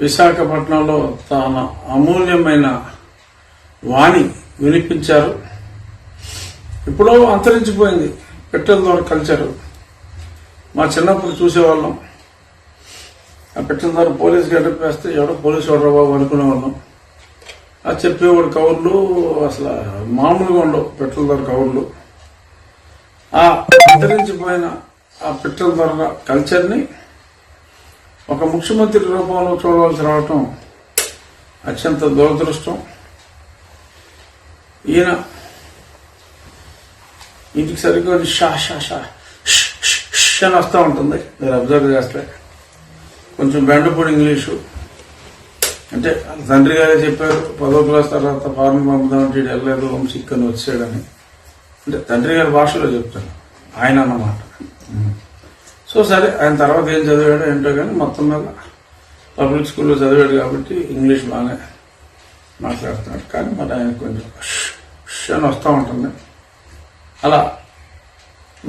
విశాఖపట్నంలో తన అమూల్యమైన వాణి వినిపించారు. ఇప్పుడో అంతరించిపోయింది. పెట్టెల ద్వారా కలిచారు మా చిన్నప్పుడు చూసేవాళ్ళం. ఆ పెట్టెల ద్వారా పోలీస్ గెటప్ వేస్తే ఎవడో పోలీసు వాడు బాబు అనుకునేవాళ్ళం. ఆ చెప్పేవాడు కవర్లు అసలు మామూలుగా ఉండవు. పెట్టెల ద్వారా కవర్లు. ఆ అంతరించిపోయిన ఆ పెట్టెల ద్వారా కల్చర్ని ఒక ముఖ్యమంత్రి రూపంలో చూడవలసి రావటం అత్యంత దురదృష్టం. ఈయన ఇంటికి సరిగ్గా షా షా షా అని వస్తూ ఉంటుంది. మీరు అబ్జర్వ్ చేస్తే. కొంచెం బెండపూడి ఇంగ్లీషు. అంటే తండ్రి గారే చెప్పారు పదో క్లాస్ తర్వాత ఫారెన్ పంపుదామంటే వెళ్ళలేదు హోమ్ సిక్ అని వచ్చాడని. అంటే తండ్రి గారి భాషలో చెప్తాను. ఆయన అన్నమాట. సో సరే ఆయన తర్వాత ఏం చదివాడో ఏంటో కానీ మొత్తం మీద పబ్లిక్ స్కూల్లో చదివాడు కాబట్టి ఇంగ్లీష్ బాగానే మాట్లాడుతున్నాడు. కానీ మరి ఆయన కొంచెం అని వస్తూ ఉంటుంది. అలా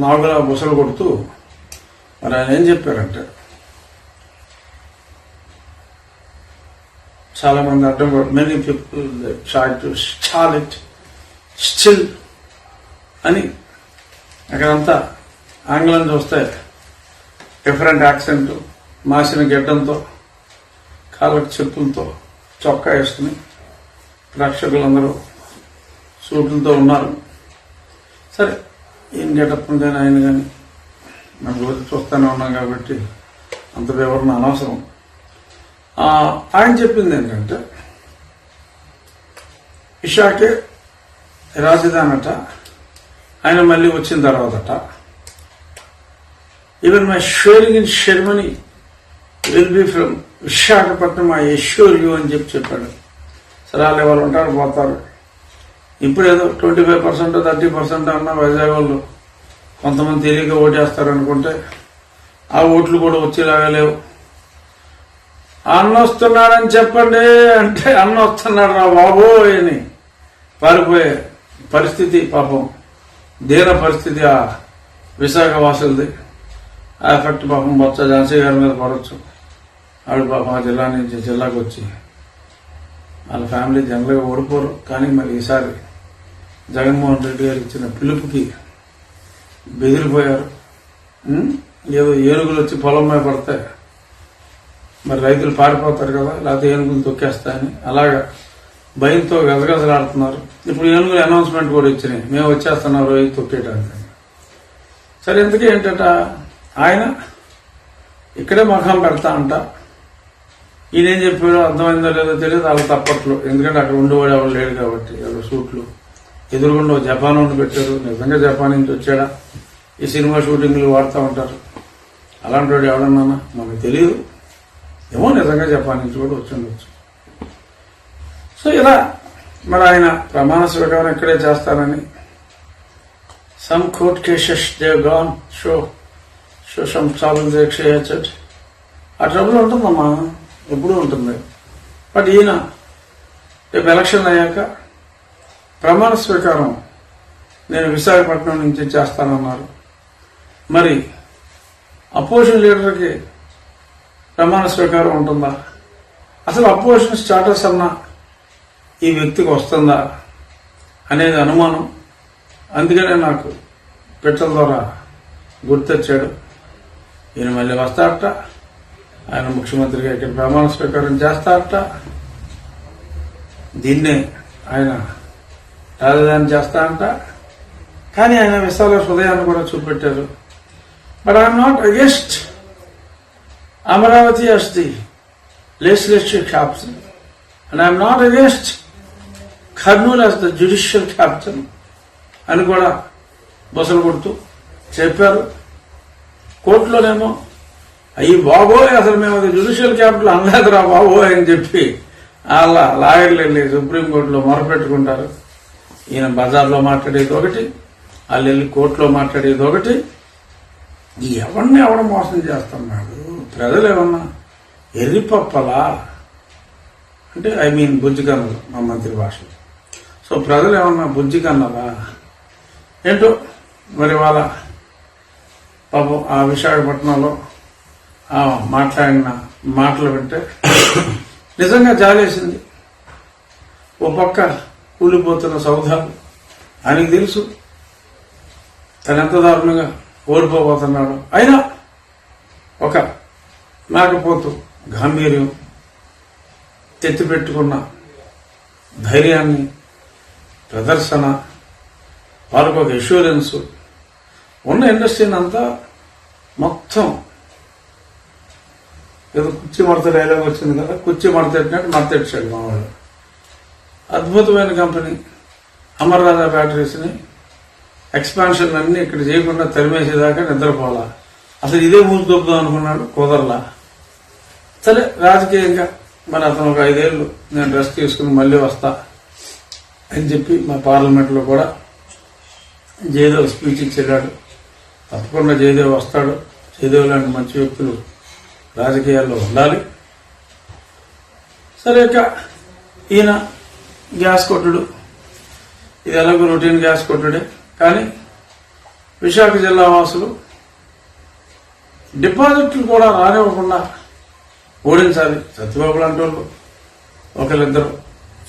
నాగులా బుసలు కొడుతూ మరి ఆయన ఏం చెప్పారంటే చాలామంది అర్థం many people try to stall it still అని అక్కడంతా ఆంగ్లం చూస్తే డిఫరెంట్ యాక్సెంట్ మాసిన గెడ్డంతో కాళ్ళకు చెప్పులతో చొక్కా వేసుకుని ప్రేక్షకులందరూ సూట్లతో ఉన్నారు. సరే ఏం గెటప్ కానీ ఆయన కానీ నాకు రోజు చూస్తూనే ఉన్నాం కాబట్టి అంత వివరణ అనవసరం. ఆయన చెప్పింది ఏంటంటే ఇషాకే రాజధానట ఆయన మళ్ళీ వచ్చిన తర్వాతట even my swearing in ceremony will be from Visakhapatnam I assure you అని చెప్పి చెప్పాడు. సరే వాళ్ళు ఎవరు ఉంటారు పోతారు. ఇప్పుడు ఏదో twenty five percent thirty percent అన్న వైజాగ్ వాళ్ళు కొంతమంది తెలియక ఓటేస్తారు అనుకుంటే ఆ ఓట్లు కూడా వచ్చేలాగా లేవు. అన్న వస్తున్నాడని చెప్పండి అంటే అన్న వస్తున్నాడు రా బాబోయ్ అని పారిపోయే పరిస్థితి పాపం. దేన పరిస్థితి ఆ విశాఖ వాసులది. ఆ ఎఫెక్ట్ పాపం బొత్స ఝాన్సీ గారి మీద పడవచ్చు ఆవిడ పాపం ఆ జిల్లా నుంచి జిల్లాకు వచ్చి వాళ్ళ ఫ్యామిలీ జనరల్గా ఓడిపోరు. కానీ మరి ఈసారి జగన్మోహన్ రెడ్డి గారు ఇచ్చిన పిలుపుకి బెదిరిపోయారు. ఏదో ఏనుగులు వచ్చి పొలం మీద పడతాయి మరి రైతులు పారిపోతారు కదా లేకపోతే ఏనుగులు తొక్కేస్తాయని. అలాగా భయంతో గజగజలాడుతున్నారు. ఇప్పుడు ఏనుగులు అనౌన్స్మెంట్ కూడా ఇచ్చినాయి. మేము వచ్చేస్తున్నాం రోజు తొక్కేటానికి సరే ఎందుకు ఏంటట? ఆయన ఇక్కడే మఖం పెడతా అంట. ఈయన ఏం చెప్పాడో అర్థమైందో లేదో తెలియదు వాళ్ళు తప్పట్లు. ఎందుకంటే అక్కడ ఉండేవాడు ఎవరు లేడు కాబట్టి ఎవరు సూట్లు. ఎదురుగుండా జపాన్ ఉండి పెట్టారు. నిజంగా జపాన్ నుంచి వచ్చాడా? ఈ సినిమా షూటింగ్లు వాడుతూ ఉంటారు. అలాంటి వాడు ఎవడన్నా మనకు తెలియదు. ఏమో నిజంగా జపాన్ నుంచి కూడా వచ్చి ఉండొచ్చు. సో ఇలా మరి ఆయన ప్రమాణ స్వీకారం ఇక్కడే చేస్తారని. Some court cases they gone show show some trouble ఆ ట్రబుల్ ఉంటుందమ్మా ఎప్పుడూ ఉంటుంది. బట్ ఈయన రేపు ఎలక్షన్ అయ్యాక ప్రమాణ స్వీకారం నేను విశాఖపట్నం నుంచి చేస్తానన్నారు. మరి అపోజిషన్ లీడర్కి ప్రమాణ స్వీకారం ఉంటుందా? అసలు అపోజిషన్ స్టాటస్ అన్నా ఈ వ్యక్తికి వస్తుందా అనేది అనుమానం. అందుకనే నాకు పెట్టల ద్వారా గుర్తొచ్చాడు. ఈయన మళ్ళీ వస్తారట. ఆయన ముఖ్యమంత్రిగా ఇక్కడ ప్రమాణ స్వీకారం చేస్తారట. దీన్నే ఆయన రాజధాని చేస్తాడంట కానీ ఆయన విశాల హృదయాన్ని కూడా చూపెట్టారు. But I'm not against Amaravati as the legislature capital and I'm not against Kurnool as the judicial capital అని కూడా బసలు కొడుతూ చెప్పారు. కోర్టులోనేమో అయ్యి బాబోయ్ అసలు మేము అది జ్యుడిషియల్ క్యాపిటల్ అనలేదురా బాబోయ్ అని చెప్పి అలా లాయర్లు వెళ్ళి సుప్రీంకోర్టులో మొరపెట్టుకుంటారు. ఈయన బజార్లో మాట్లాడేది ఒకటి వాళ్ళు వెళ్ళి కోర్టులో మాట్లాడేది ఒకటి. ఎవరిని ఎవడ మోసం చేస్తున్నాడు? ప్రజలు ఏమన్నా ఎర్రిపప్పలా? అంటే ఐ మీన్ బుజ్జి కన్నలు మా మంత్రి భాషలో. సో ప్రజలు ఏమన్నా బుజ్జి కన్నలా ఏంటో మరి వాళ్ళ పాపం ఆ విశాఖపట్నంలో మాట్లాడిన మాటలు వింటే నిజంగా జాలేసింది. ఓ పక్క కూలిపోతున్న సౌధాలు ఆయనకు తెలుసు. తను ఎంత దారుణంగా ఓడిపోబోతున్నాడు. అయినా ఒక నాకపోతూ గాంభీర్యం తెత్తిపెట్టుకున్న ధైర్యాన్ని ప్రదర్శన వాళ్ళకు ఒక ఇష్యూరెన్సు ఉన్న ఇండస్ట్రీని అంతా మొత్తం ఏదో కుర్చీ మడత డైలాగ్ వచ్చింది కదా కుర్చీ మడతెట్టినట్టు మడతెట్టాడు మా వాళ్ళు అద్భుతమైన కంపెనీ అమర్ రాజా బ్యాటరీస్ని ఎక్స్పాన్షన్ అన్ని ఇక్కడ చేయకుండా తరిమేసేదాకా నిద్రపోవాలా. అసలు ఇదే మూసి అనుకున్నాడు కుదరలా. సరే రాజకీయంగా మరి అతను ఒక ఐదేళ్ళు నేను రెస్ట్ తీసుకుని మళ్ళీ వస్తా అని చెప్పి మా పార్లమెంట్లో కూడా జయదేవ్ స్పీచ్ ఇచ్చేటాడు తప్పకుండా జయదేవ్ వస్తాడు. జయదేవ్ లాంటి మంచి వ్యక్తులు రాజకీయాల్లో ఉండాలి. సరే ఇక ఈయన గ్యాస్ కొట్టుడు. ఇది ఎలాగో రొటీన్ గ్యాస్ కొట్టుడే. కానీ విశాఖ జిల్లా వాసులు డిపాజిట్లు కూడా రానివ్వకుండా ఓడించాలి. సత్యబాబు లాంటి వాళ్ళు ఒకరిద్దరు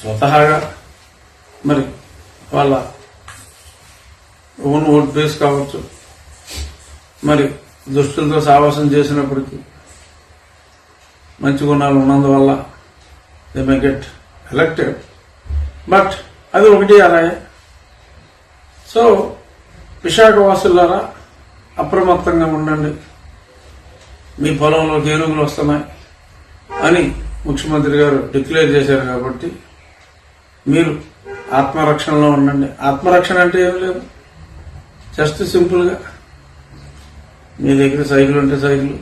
స్వతహాగా మరి వాళ్ళ ఓన్ ఓన్ ప్లేస్ కావచ్చు. మరి దుష్టులతో సావాసం చేసినప్పటికీ మంచి గుణాలు ఉన్నందువల్ల they may get elected but అది ఒకటి అలాగే. సో విశాఖ వాసులారా అప్రమత్తంగా ఉండండి. మీ పొలంలోకి ఏనుగులు వస్తున్నాయి అని ముఖ్యమంత్రి గారు డిక్లేర్ చేశారు కాబట్టి మీరు ఆత్మరక్షణలో ఉండండి. ఆత్మరక్షణ అంటే ఏం లేదు. జస్ట్ సింపుల్గా మీ దగ్గర సైకిల్ ఉంటే సైకిల్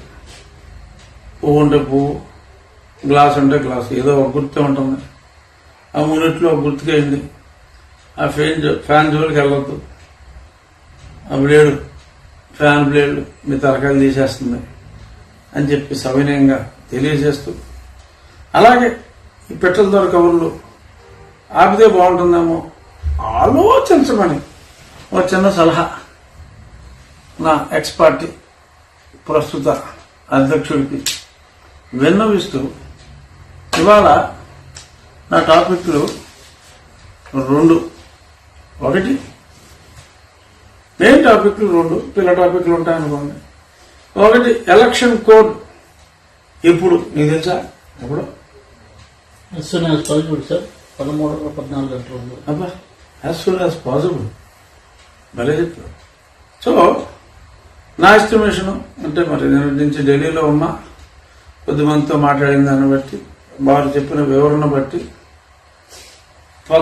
పువ్వు ఉంటే పువ్వు గ్లాస్ ఉంటే గ్లాస్ ఏదో ఒక గుర్తు ఉంటుంది. ఆ మూడిట్లో ఒక గుర్తుకేయండి ఆ ఫ్యాన్ జో- ఫ్యాన్ జోలికి వెళ్ళొద్దు. ఆ బ్లేడు ఫ్యాన్ బ్లేడ్ మీ తరకాయలు తీసేస్తుంది అని చెప్పి సవినయంగా తెలియజేస్తూ. అలాగే ఈ పెట్రోల్ ద్వారా కబుర్లు ఆపితే బాగుంటుందేమో ఆలోచించమని ఒక చిన్న సలహా నా ఎక్స్ పార్టీ. ప్రస్తుత అధ్యక్షుడికి విన్నవిస్తూ ఇవాళ నా టాపిక్లు రెండు. ఒకటి మెయిన్ టాపిక్లు రెండు పిల్ల టాపిక్లు ఉంటాయనుకోండి ఒకటి ఎలక్షన్ కోడ్. ఎప్పుడు నీకు తెలుసా? ఎప్పుడు? Possible, సార్ పదమూడు పద్నాలుగు గంటలు అబ్బా యాజ్ సూన్ యాజ్ పాసిబుల్ భలే చెప్పారు సో నా ఎస్టిమేషను అంటే మరి నేను నుంచి ఢిల్లీలో ఉన్నా కొద్దిమందితో మాట్లాడిన దాన్ని బట్టి వారు చెప్పిన వివరణ బట్టి